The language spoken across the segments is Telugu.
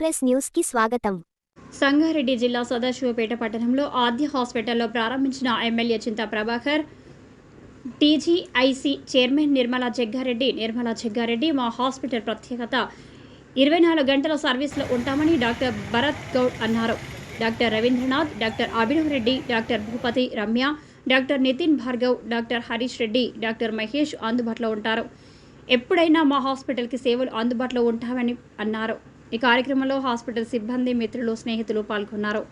ఎక్స్ప్రెస్ న్యూస్కి స్వాగతం. సంగారెడ్డి జిల్లా సదాశివపేట పట్టణంలో ఆద్య హాస్పిటల్లో ప్రారంభించిన MLA Chinta Prabhakar TGIC chairman Nirmala Jaggareddy Nirmala Jaggareddy మా హాస్పిటల్ ప్రత్యేకత. ఇరవై నాలుగు గంటల సర్వీస్లో ఉంటామని డాక్టర్ భరత్ గౌడ్ అన్నారు. Doctor Ravindranath doctor Abhinav Reddy doctor Bhupathi Ramya doctor Nitin Bhargav doctor Harish Reddy doctor Mahesh అందుబాటులో ఉంటారు. ఎప్పుడైనా మా హాస్పిటల్కి సేవలు అందుబాటులో ఉంటామని అన్నారు. ఈ కార్యక్రమంలో హాస్పిటల్ సిబ్బంది మిత్రులు స్నేహితులు పాల్గొన్నారు.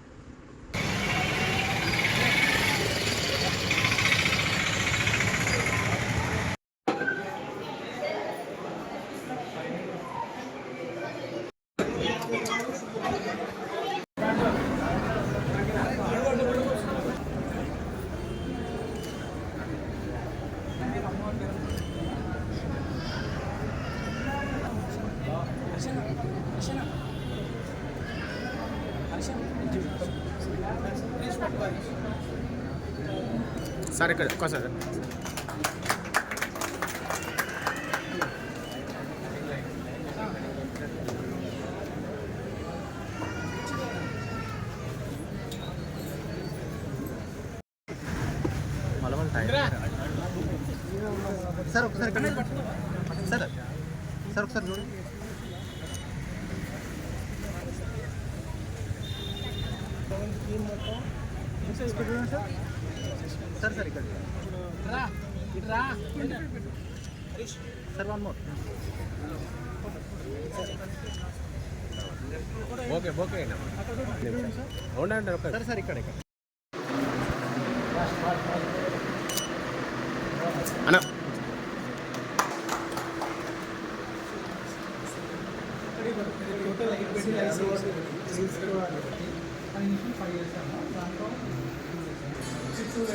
సార్ ఇక్కడ ఒక్క సార్ సార్ ఒకసారి సార్ సార్ ఒకసారి చూడండి ఇక్కడ చూడండి సార్ సార్ సార్ ఇక్కడ sir one more okay okay ఉండండి ఒక సార్ సార్ ఇక్కడ ఇక్కడ అన్న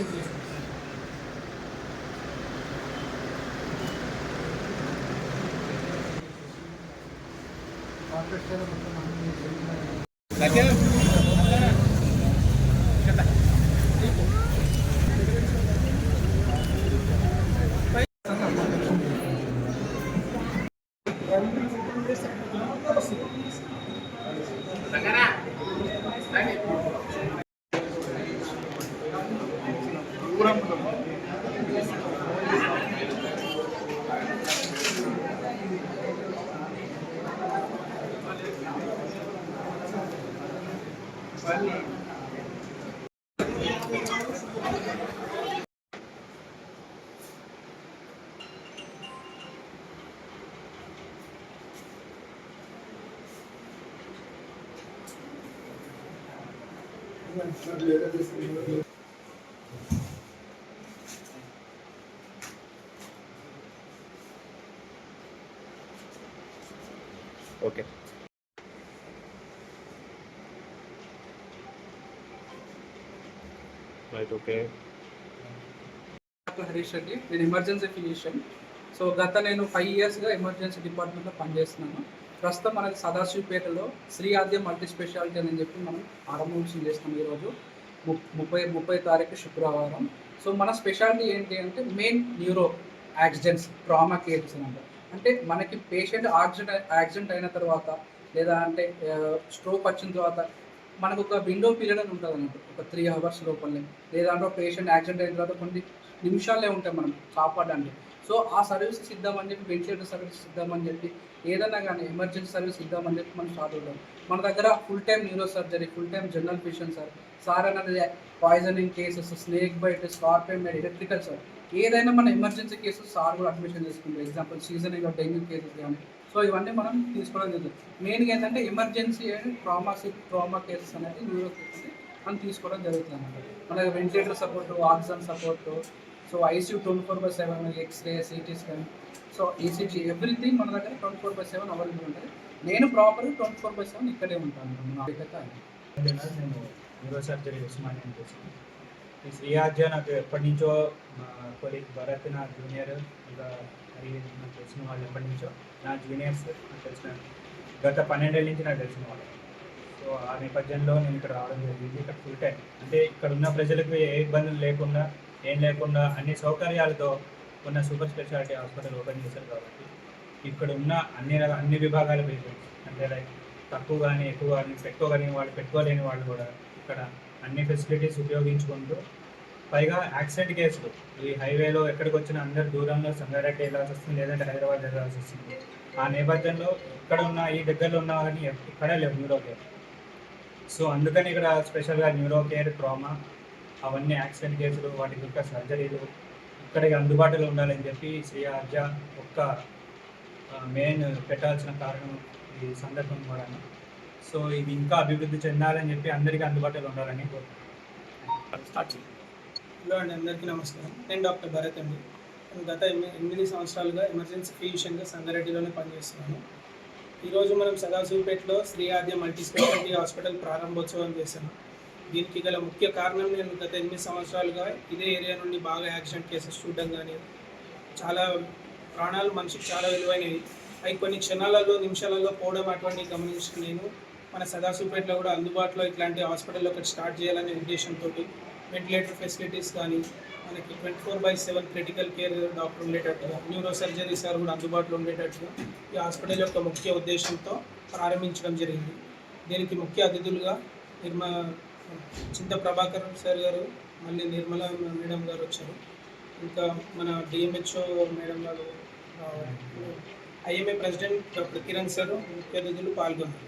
mesmo. Daqui? Sangara, thank you. Okay right okay Harish Reddy నేను ఎమర్జెన్సీ ఫిజిషియన్ సో గత నేను ఫైవ్ ఇయర్స్గా ఎమర్జెన్సీ డిపార్ట్మెంట్లో పనిచేస్తున్నాను. ప్రస్తుతం మనకి సదాశివపేటలో శ్రీ ఆద్య మల్టీ స్పెషాలిటీ అని చెప్పి మనం ఆరంభించడం చేస్తాం ఈరోజు. ముప్పై ముప్పై తారీఖు శుక్రవారం. సో మన స్పెషాలిటీ ఏంటి అంటే main neuro accidents trauma cases అనమాట అంటే మనకి పేషెంట్ యాక్సిడెంట్ యాక్సిడెంట్ అయిన తర్వాత లేదా అంటే స్ట్రోక్ వచ్చిన తర్వాత మనకు ఒక విండో పీరియడ్ అని ఉంటుంది అనమాట ఒక త్రీ అవర్స్ లోపలనే. లేదంటే పేషెంట్ యాక్సిడెంట్ అయిన తర్వాత కొన్ని నిమిషాలే ఉంటాయి మనం కాపాడడానికి. సో ఆ సర్వీసెస్ ఇద్దామని చెప్పి వెంటిలేటర్ సర్వీసెస్ ఇద్దామని చెప్పి ఏదైనా కానీ ఎమర్జెన్సీ సర్వీస్ ఇద్దామని చెప్పి మనం స్టార్ట్ అవుతాం. మన దగ్గర full time neuro surgery full time general patient sir sir అనేది poisoning cases snake bite scorpion electrical sir ఏదైనా మన ఎమర్జెన్సీ కేసెస్ సార్ కూడా అడ్మిషన్ చేసుకుంటారు ఎగ్జాంపుల్ సీజనల్ డెంగ్యూ కేసెస్ కానీ సో ఇవన్నీ మనం తీసుకోవడం జరుగుతుంది. మెయిన్గా ఏంటంటే emergency and trauma trauma cases అనేది న్యూరో కేసెస్ మనం తీసుకోవడం జరుగుతుంది అన్నమాట. మనకి ventilator support oxygen support so ICU twenty four by seven x ray CT scan so ECG everything మన దగ్గర twenty four by seven available ఉంటుంది నేను proper twenty four by seven ఇక్కడే ఉంటాను నా దగ్గర నేను న్యూరో సర్జరీ ఉస్మానియా ఈ శ్రీయాజ్య నాకు ఎప్పటి నుంచో కొలీగ్ భరత్ నా జూనియర్ ఇంకా మరి నాకు తెలిసిన వాళ్ళు ఎప్పటి నుంచో. నా జూనియర్స్ నాకు తెలిసిన గత పన్నెండేళ్ళ నుంచి నాకు తెలిసిన వాళ్ళు. సో ఆ నేపథ్యంలో నేను ఇక్కడ రావడం జరిగింది. ఇక్కడ ఫుల్ టైం అంటే ఇక్కడ ఉన్న ప్రజలకు ఏ ఇబ్బందులు లేకుండా ఏం లేకుండా అన్ని సౌకర్యాలతో ఉన్న సూపర్ స్పెషాలిటీ హాస్పిటల్ ఓపెన్ చేశారు కాబట్టి ఇక్కడ ఉన్న అన్ని రకాల అన్ని విభాగాల పేషెంట్స్ అంటే లైక్ తక్కువ కానీ ఎక్కువ కానీ పెట్టుకోగలిగిన వాళ్ళు పెట్టుకోలేని వాళ్ళు కూడా ఇక్కడ అన్ని ఫెసిలిటీస్ ఉపయోగించుకుంటూ పైగా యాక్సిడెంట్ కేసులు ఈ హైవేలో ఎక్కడికి వచ్చిన అందరు దూరంలో సంగారెడ్డి వెళ్ళాల్సి వస్తుంది లేదంటే హైదరాబాద్ వెళ్ళాల్సి వస్తుంది. ఆ నేపథ్యంలో ఇక్కడ ఉన్న ఈ దగ్గరలో ఉన్న కానీ ఇక్కడే లేవు న్యూరో కేర్. సో అందుకని ఇక్కడ స్పెషల్గా న్యూరో కేర్ ట్రామా అవన్నీ యాక్సిడెంట్ కేసులు వాటి యొక్క సర్జరీలు ఇక్కడికి అందుబాటులో ఉండాలని చెప్పి శ్రీ అర్జ ఒక్క మెయిన్ పెట్టాల్సిన కారణం ఈ సందర్భం కూడా సో ఇది ఇంకా అభివృద్ధి చెందాలని చెప్పి అందరికీ అందుబాటులో ఉండాలని హలో అండి అందరికీ నమస్కారం. నేను డాక్టర్ భరత్ అండి. నేను గత ఎనిమిది సంవత్సరాలుగా ఎమర్జెన్సీ ఫిజిషియన్గా సంగారెడ్డిలోనే పనిచేస్తున్నాను. ఈరోజు మనం సదాశివపేటలో Shri Aadya multi speciality hospital ప్రారంభోత్సవం చేశాను. దీనికి గల ముఖ్య కారణం నేను గత ఎనిమిది సంవత్సరాలుగా ఇదే ఏరియా నుండి బాగా యాక్సిడెంట్ కేసెస్ చూడడం కానీ చాలా ప్రాణాలు మనిషికి చాలా విలువైనవి. అవి కొన్ని క్షణాలలో నిమిషాలలో పోవడం అటువంటి గమనించిన నేను మన సదాశివపేటలో కూడా అందుబాటులో ఇట్లాంటి హాస్పిటల్ ఒకటి స్టార్ట్ చేయాలనే ఉద్దేశంతో వెంటిలేటర్ ఫెసిలిటీస్ కానీ మనకి twenty four by seven critical care doctor ఉండేటట్టుగా న్యూరో సర్జరీ సార్ కూడా అందుబాటులో ఉండేటట్టుగా ఈ హాస్పిటల్ యొక్క ముఖ్య ఉద్దేశంతో ప్రారంభించడం జరిగింది. దీనికి ముఖ్య అతిథులుగా నిర్మ చింత ప్రభాకర్ సార్ గారు మళ్ళీ నిర్మల మేడం గారు వచ్చారు. ఇంకా మన డిఎంహెచ్ఓ మేడం గారు IMA president doctor Kiran sir ముఖ్య అతిథులు పాల్గొన్నారు.